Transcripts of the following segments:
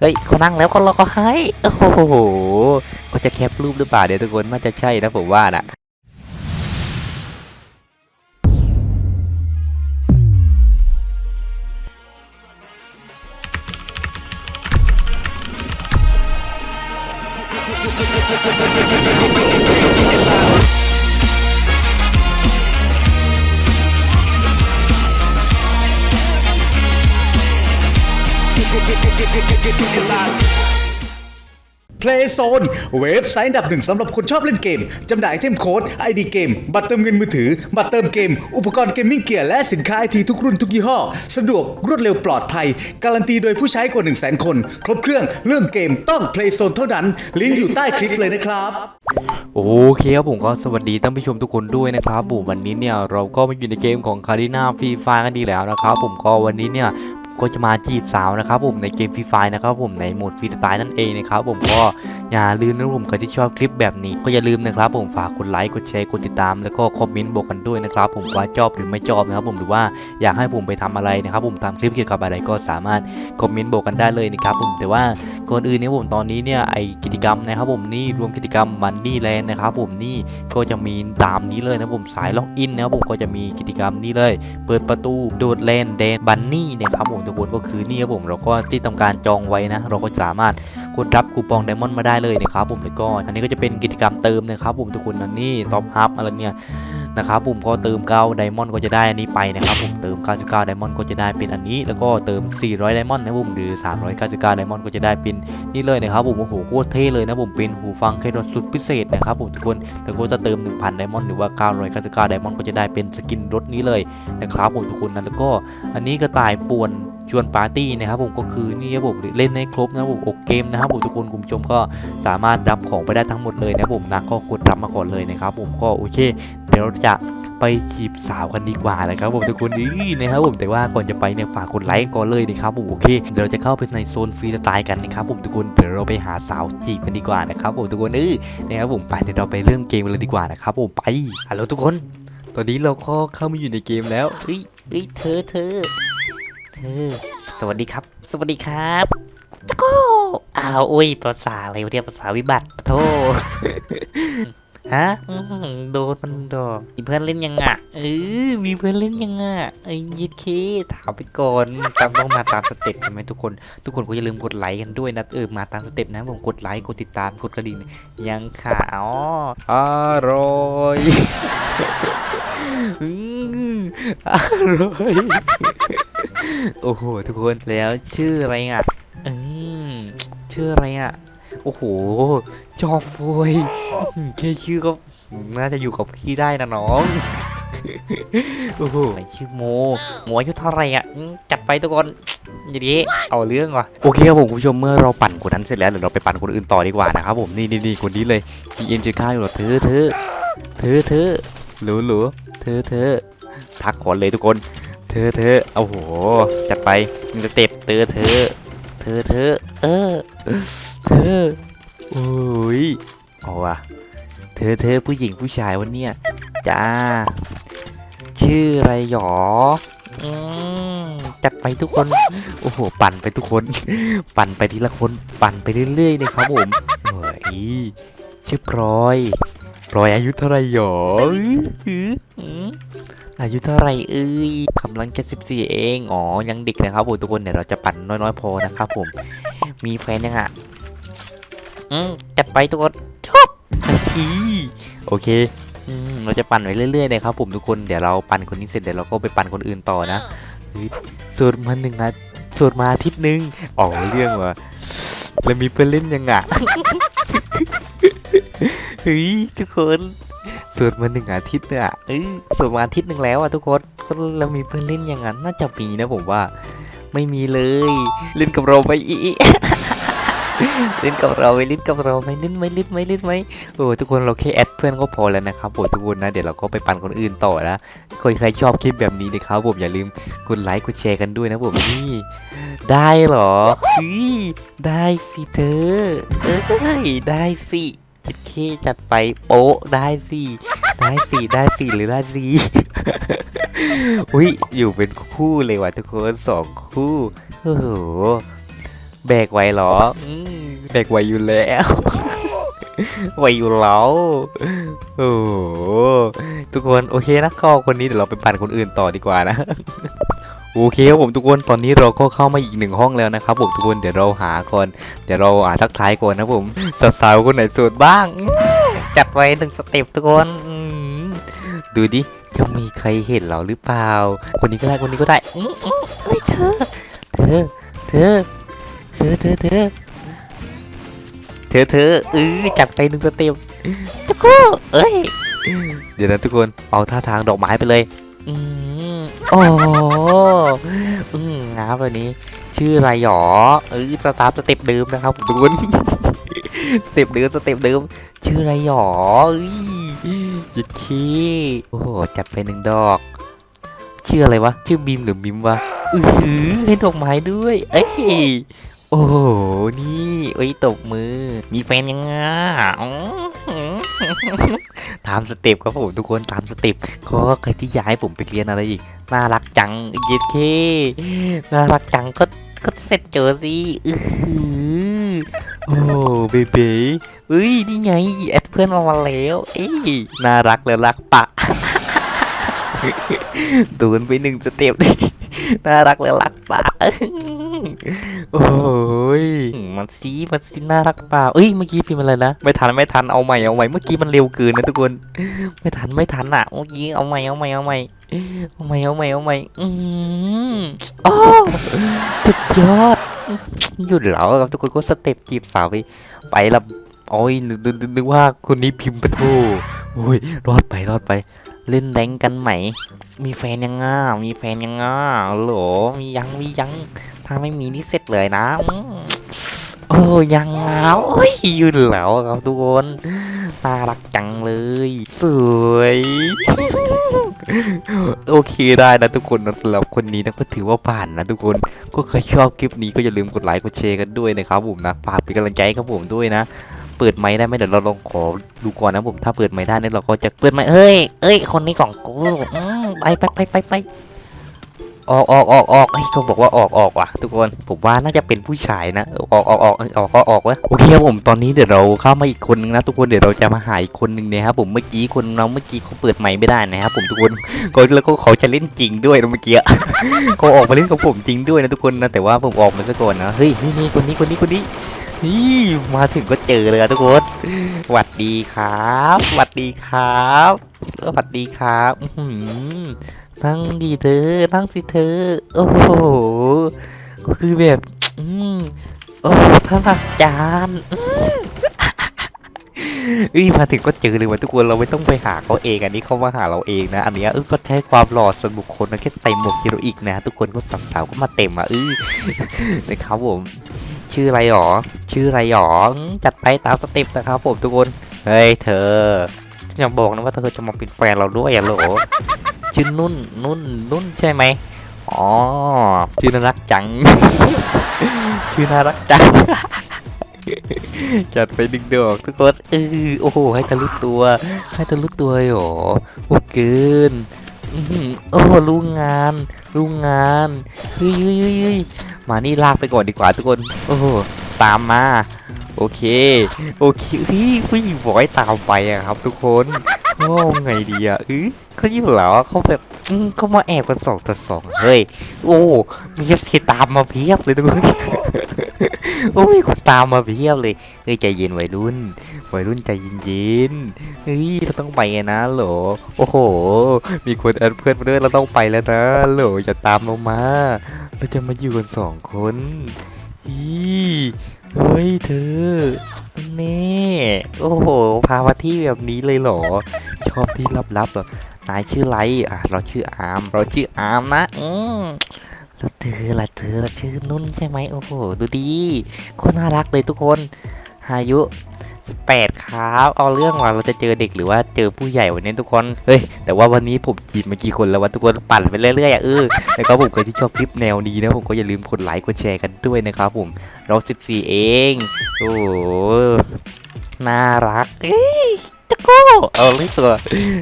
เฮ้ยเขานั่งแล้วก็เรอเขาให้โอ้โหก็จะแคปรูปหรือเปล่าเดี๋ยวทุกคนน่าจะใช่นะผมว่าน่ะเว็บไซต์อันดับหนึ่งสำหรับคนชอบเล่นเกม จำหน่ายไอเทมโค้ด ID เกม บัตรเติมเงินมือถือ บัตรเติมเกม อุปกรณ์เกมมิ่งเกียร์และสินค้าไอทีทุกรุ่นทุกยี่ห้อ สะดวกรวดเร็วปลอดภัย การันตีโดยผู้ใช้กว่า 1 0 0 0 0 0 คน ครบเครื่องเรื่องเกมต้อง Playzone เท่านั้น ลิงก์อยู่ใต้คลิปเลยนะครับ โอเคครับผมก็สวัสดีท่านผู้ชมทุกคนด้วยนะครับผมวันนี้เนี่ยเราก็มาอยู่ในเกมของคาริน่าฟรีไฟกันดีแล้วนะครับผมก็วันนี้เนี่ย ก็จะมาจีบสาวนะครับผมในเกมฟรีไฟนะครับผมในโหมดฟรีสไตล์นั่นเองนะครับผมก็อย่าลืมนะผมใครที่ชอบคลิปแบบนี้ ก็อย่าลืมนะครับผมฝากกดไลค์กดแชร์กดติดตาม แล้วก็คอมเมนต์บอกกันด้วยนะครับผมว่าชอบหรือไม่ชอบนะครับผมหรือว่าอยากให้ผมไปทำอะไรนะครับผมทำคลิปเกี่ยวกับอะไรก็สามารถคอมเมนต์บอกกันได้เลยนะครับผมแต่ว่าก่อนอื่นเนี่ยผมตอนนี้เนี่ยไอกิจกรรมนะครับผมนี่รวมกิจกรรมมันนี่แลนนะครับผมนี่ก็จะมีตามนี้เลยนะผมสายล็อกอินนะครับผมก็จะมีกิจกรรมนี้เลย เปิดประตูโดดแลนแดนบันนี่เนี่ยครับผมทุกคนก็คือนี่ครับผมเราก็ที่ทำการจองไว้นะ เราก็สามารถกดรับคูปองไดมอนด์มาได้เลยนะครับผมแล้วก็อันนี้ก็จะเป็นกิจกรรมเติมนะครับผมทุกคนอันนี้ท็อปฮับอะไรเนี่ยนะครับผมก็เติม9ไดมอนด์ก็จะได้อันนี้ไปนะครับผมเติม 99ไดมอนด์ก็จะได้เป็นอันนี้ แล้วก็เติม 400ไดมอนด์นะครับผมหรือ 399ไดมอนด์ก็จะได้เป็นนี่เลยนะครับผมโอ้โหโคตรเท่เลยนะผมเป็นหูฟังเครดสุดพิเศษนะครับผมทุกคนแล้วก็จะเติม 1,000ไดมอนด์หรือว่า999ไดมอนด์ก็จะได้เป็นสกินรถนี้เลยนะครับผมทุกคนนะแล้วก็อันนี้กระต่ายป่วน ชวนปาร์ตี้นะครับผมก็คือนี่ครับผมเล่นให้ครบนะครับผมอกเกมนะครับผมทุกคนคุณชมก็สามารถรับของไปได้ทั้งหมดเลยนะครับผมนะก็กดรับมาก่อนเลยนะครับผมก็โอเค เดี๋ยวเราจะไปจีบสาวกันดีกว่านะครับผมทุกคนนี่นะครับผมแต่ว่าก่อนจะไปเนี่ยฝากกดไลค์ก่อนเลยนะครับผมโอเคเดี๋ยวเราจะเข้าไปในโซนฟรีสไตล์กันนะครับผมทุกคนเดี๋ยวเราไปหาสาวจีบกันดีกว่านะครับผมทุกคนเออนะครับผมไปเดี๋ยวเราไปเริ่มเกมเลยดีกว่านะครับผมไปฮัลโหลทุกคน ตอนนี้เราก็เข้ามาอยู่ในเกมแล้วเฮ้ยเฮ้ยเธอเธอ เธอสวัสดีครับ สวัสดีครับโอ้อ้าวอุ้ยภาษาอะไรวะเนี่ยภาษาวิบัติโทษฮะโดนมันดอกมีเพื่อนเล่นยังอะเออมีเพื่อนเล่นยังอะไอ้ยิดเคถามไปก่อนจำต้องมาตามสเต็ปใช่ไหมทุกคน ทุกคนก็อย่าลืมกดไลค์กันด้วยนะเออมาตามสเต็ปนะผมกดไลค์กดติดตามกดกระดิ่งยังค่ะอ๋ออร่อยอืมอร่อย โอ้โหทุกคนแล้วชื่ออะไรอะอืมชื่ออะไรอะโอ้โห จอฟอยแค่ชื่อก็น่าจะอยู่กับพี่ได้นะน้องโอ้โหชื่อโมโมอายุเท่าไรอะจัดไปทุกคนอย่างนี้เอาเรื่องว่ะโอเคครับผมคุณผู้ชมเมื่อเราปั่นคนนั้นเสร็จแล้วเดี๋ยวเราไปปั่นคนอื่นต่อดีกว่านะครับผมนี่นี่นคนนี้เลย GM จะข้าอยู่หรอเธอเธอเธอเธอหรูหรูเธอเธอทักก่อนเลยทุกคน ธอเธอโอ้โห จัดไปมีสเต็ปเธอเธอ เธอเธอ เออ เธอ โอ้ยเอาวะเธอเธอผู้หญิงผู้ชายวันเนี้ยจ้า ชื่ออะไรหรออืมจัดไปทุกคน โอ้โห ปั่นไปทุกคน ปั่นไปทีละคน ปั่นไปเรื่อยๆเลยครับผมเฮ้ยชื่อพลอย พลอยอายุเท่าไรหรอ อายุเท่าไรเอ้ยกำลังแค่สิบสี่เอง อ๋อ ยังเด็กนะครับผมทุกคนเดี๋ยวเราจะปั่นน้อยๆพอนะครับผม มีแฟนยังอะ อืมจัดไปทุกคนชอบอาชีโอเคอเราจะปั่นไปเรื่อยๆเลยครับผมทุกคน เดี๋ยวเราปั่นคนนี้เสร็จเดี๋ยวเราก็ไปปั่นคนอื่นต่อนะสวดมาหนึ่งนะสวดมาอาทิตย์หนึ่งอ๋อเรื่องว่ะแล้วมีเพื่อนเล่นยังอะเฮ้ยทุกคน สวดมาหนึ่งอาทิตย์เนี่ยเอ้ยสวดมาอาทิตย์หนึ่งแล้วอะทุกคนก็แล้วมีเพื่อนเล่นยังไงน่าจะมีนะผมว่า ไม่มีเลย เล่นกับเราไปอีเล่นกับเราไหมเล่นกับเราไหมเล่นไหมเล่นไหมเล่นไหมโอ้ทุกคนเราแค่แอดเพื่อนก็พอแล้วนะครับผมทุกคนนะเดี๋ยวเราก็ไปปั่นคนอื่นต่อนะคนใครชอบคลิปแบบนี้นะครับผมอย่าลืมกดไลค์กดแชร์กันด้วยนะผมนี่ได้เหรออุ้ยได้สิเธอเอ้ยได้สิ จิตเคจัดไปโป๊ะได้สิได้สิได้สิหรือได้สิอุ้ยอยู่เป็นคู่เลยว่ะทุกคนสองคู่โอ้โหแบกไหวหรอแบกไหวอยู่แล้วไหวอยู่แล้วโอ้โหทุกคนโอเคนะก็คนนี้เดี๋ยวเราไปปั่นคนอื่นต่อดีกว่านะ โอเคครับผมทุกคนตอนนี้เราก็เข้ามาอีกหนึ่งห้องแล้วนะครับผมทุกคนเดี๋ยวเราหาก่อนเดี๋ยวเราอ่าทักทายก่อนนะผมสาวๆคนไหนโสดบ้าง จัดไว้หนึ่งสเต็ปทุกคนดูดิจะมีใครเห็นเราหรือเปล่า คนนี้ก็ได้คนนี้ก็ได้อื้ออื้อเฮ้ยเธอเธอเธอเธอเธอเธอเธอเธอเออจับไปหนึ่งสเต็ปจุกกูเอ้ยเดี๋ยวนะทุกคนเอาท่าทางดอกไม้ไปเลย อืม โอ้หอืมงามแบบนี้ชื่ออะไรหรอเออสตาร์สเต็ปเดิมนะครับทุนสเต็ปเดิมสเต็ปเดิม ชื่ออะไรหรอเอ้ยยิดขี้โอ้โหจัดไปหนึ่งดอก ชื่ออะไรวะ ชื่อบีมหรือมิมวะอือหือเล่นดอกไม้ด้วย เอ้ยโอ้โห นี่ไว้ตบมือ มีแฟนยังไง ตามสเต็ปครับผมทุกคนตามสเต็ปก็ใครที่อยากให้ผมไปเรียนอะไรอีก น่ารักจังเย็ดเคน่ารักจังก็ก็เสร็จเจอสิอือหือโอ้เบบีเอ้ยนี่ไงแอดเพื่อนเรามาแล้วเอ้ยน่ารักแล้วรักปะโดนไปหนึ่งสเต็ปดิ น่ารักแล้วรักปะโอ้ยมันซีมันซีน่ารักเปล่าเอ้ยเมื่อกี้พิมพ์อะไรนะไม่ทันไม่ทันเอาใหม่เอาใหม่เมื่อกี้มันเร็วเกินนะทุกคน ไม่ทันไม่ทันอะเมื่อกี้เอาใหม่เอาใหม่เอาใหม่เอาใหม่เอาใหม่เอาใหม่อืมโอ้สุดยอดหยุดแล้วครับทุกคนก็สเต็ปจีบสาวไปไปละโอ้ยนึกนึกนึกนึกว่าคนนี้พิมพ์ปะโทโอ้ยรอดไปรอดไป เล่นแรงกันไหม มีแฟนยังง่ามีแฟนยังง่าโหลมียังมียัง ถ้าไม่มีนี่เสร็จเลยนะอืมโอ้ยังแล้วโอ้ยยืนแล้วครับทุกคนน่ารักจังเลย สวย โอเคได้นะทุกคนสำหรับคนนี้นะก็ถือว่าผ่านนะทุกคนก็ใครชอบคลิปนี้ก็อย่าลืมกดไลค์กดแชร์กันด้วยนะครับผมนะฝากเป็นกำลังใจให้ครับผมด้วยนะ เปิดไม้ได้ไหมเดี๋ยวเราลองขอดูก่อนนะผมถ้าเปิดไม้ได้เนี่ยเราก็จะเปิดไม้เฮ้ยเอ้ยคนนี้ของกูไปไปไปไปไปออกออกออกออกเฮ้เขาบอกว่าออกออกว่ะทุกคนผมว่าน่าจะเป็นผู้ชายนะออกออกออกออกก็ออกวะโอเคครับผมตอนนี้เดี๋ยวเราเข้ามาอีกคนนึงนะทุกคนเดี๋ยวเราจะมาหาอีกคนนึงเนี่ยครับผมเมื่อกี้คนเราเมื่อกี้เขาเปิดไม้ไม่ได้นะครับผมทุกคนก็แล้วก็เขาจะเล่นจริงด้วยนะเมื่อกี้เขาออกมาเล่นกับผมจริงด้วยนะทุกคนนะแต่ว่าผมออกมาซะก่อนนะเฮ้ยนี่นี่คนนี้คนนี้คนนี้ นี่มาถึงก็เจอเลยทุกคนสวัสดีครับสวัสดีครับสวัสดีครับนั่งดีเธอ นั่งสิเธอ โอ้โห ก็คือแบบ อืมโอ้ท่านอาจารย์อื้อเอ้ยมาถึงก็เจอเลยว่ะทุกคนเราไม่ต้องไปหาเขาเองอันนี้เขามาหาเราเองนะ อันนี้เออก็ใช้ความหล่อส่วนบุคคลนะแค่ใส่หมวกฮีโรอีกนะ ทุกคนก็สาวๆก็มาเต็มอะเออนะครับผม ชื่ออะไรหรอ ชื่ออะไรหรออืมจัดไปตามสเต็ปนะครับผมทุกคน เฮ้ยเธออย่าบอกนะว่าเธอจะมาเป็นแฟนเราด้วยอะโหลชื่อนุ่นนุ่นนุ่นใช่ไหมอ๋อชื่อน่ารักจัง ชื่อน่ารักจัง จัดไปดึงดอกทุกคนเออโอ้โหให้ทะลุตัว ให้ทะลุตัวเลยเหรอโอ้เกินโอ้รู้งานรู้งานเฮ้ยเฮ้ยมานี่ลากไปก่อนดีกว่าทุกคน โอ้ ตามมา โอเค โอเคเฮ้ยผู้หญิงบอกให้ตามไปอะครับ ทุกคนโอ้ไงดีอะเออเขาอยู่แล้วอะเขาแบบอืมเขามาแอบกันสองต่อสองเฮ้ยโอ้มีเอฟซีตามมาเพียบเลยทุกคนโอ้มีคนตามมาเพียบเลยเฮ้ยใจเย็นวัยรุ่นวัยรุ่นใจเย็นๆเฮ้ยเราต้องไปไงนะโหลโอ้โห มีคนแอดเพื่อนมาด้วยเราต้องไปแล้วนะโหลอย่าตามเรามาเราจะมาอยู่กันสองคน อีเฮ้ยเธอเน่โอ้โห พามาที่แบบนี้เลยเหรอ ชอบที่ลับๆเหรอนายชื่อไรอะ เราชื่ออาร์ม เราชื่ออาร์มนะ อืมแล้วเธอล่ะเธอล่ะชื่อนุ่นใช่ไหมโอ้โห ดูดี คนน่ารักเลยทุกคน อายุ 18 ครับ เอาเรื่องว่าเราจะเจอเด็กหรือว่าเจอผู้ใหญ่วันนี้ทุกคน เฮ้ย แต่ว่าวันนี้ผมจีบมากี่คนแล้ววะทุกคนปั่นไปเรื่อยๆอะเออแล้วก็ผมใครที่ชอบคลิปแนวนี้นะผมก็อย่าลืมกดไลค์กดแชร์กันด้วยนะครับผมเรา 14 เอง โอ้น่ารักเอ้ย จะโก้เออเลยตัว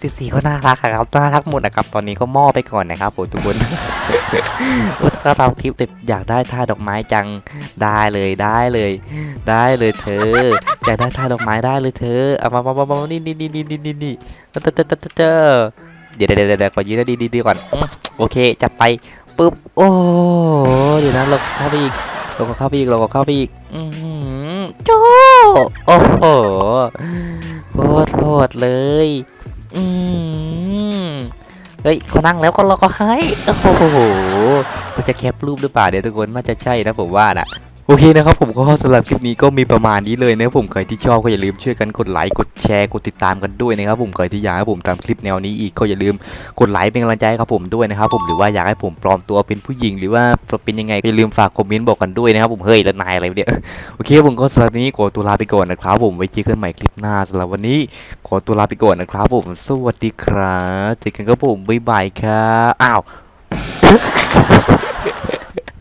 สีสีก็น่ารักอะครับน่ารักหมดนะครับ ตอนนี้ก็มอบไปก่อนนะครับผมทุกคนว่าถ้าทำคลิปแต่อยากได้ท่าดอกไม้จังได้เลยได้เลย ได้เลยเธอ อยากได้ท่าดอกไม้ได้เลยเธอเอามามามามานี่นี่นี่นี่นี่นี่นี่เตอเตอเตอเตอเตอเดี๋ยวเดี๋ยวเดี๋ยวเดี๋ยวขอยืนดีดีดีก่อนอืมโอเคจัดไปปึ๊บโอ้เดี๋ยวนะเราเข้าไปอีกเราก็เข้าไปอีกเราก็เข้าไปอีกอือหือโจโเฮ้ยเขานั่งแล้วก็เราก็ให้ โอ้โห มันจะแคปรูปหรือเปล่าเดี๋ยวทุกคนน่าจะใช่นะผมว่าน่ะ โอเคนะครับผมก็สำหรับคลิปนี้ก็มีประมาณนี้เลยนะครับผมใครที่ชอบก็อย่าลืมช่วยกันกดไลค์กดแชร์กดติดตามกันด้วยนะครับผมใครที่อยากให้ผมทำคลิปแนวนี้อีกก็อย่าลืมกดไลค์เป็นกำลังใจให้ครับผมด้วยนะครับผมหรือว่าอยากให้ผมปลอมตัวเป็นผู้หญิง หรือว่าเป็นยังไงก็อย่าลืมฝากคอมเมนต์บอกกันด้วยนะครับผมเฮ้ยแล้วนายอะไรเนี่ยโอเคผมก็สำหรับนนี้ขอตัวลาไปก่อนนะครับผมไว้เจอกันใหม่คลิปหน้าสำหรับวันนี้ขอตัวลาไปก่อนนะครับผมสวัสดีครับเจอกันครับผมบ๊ายบายครับอ้าว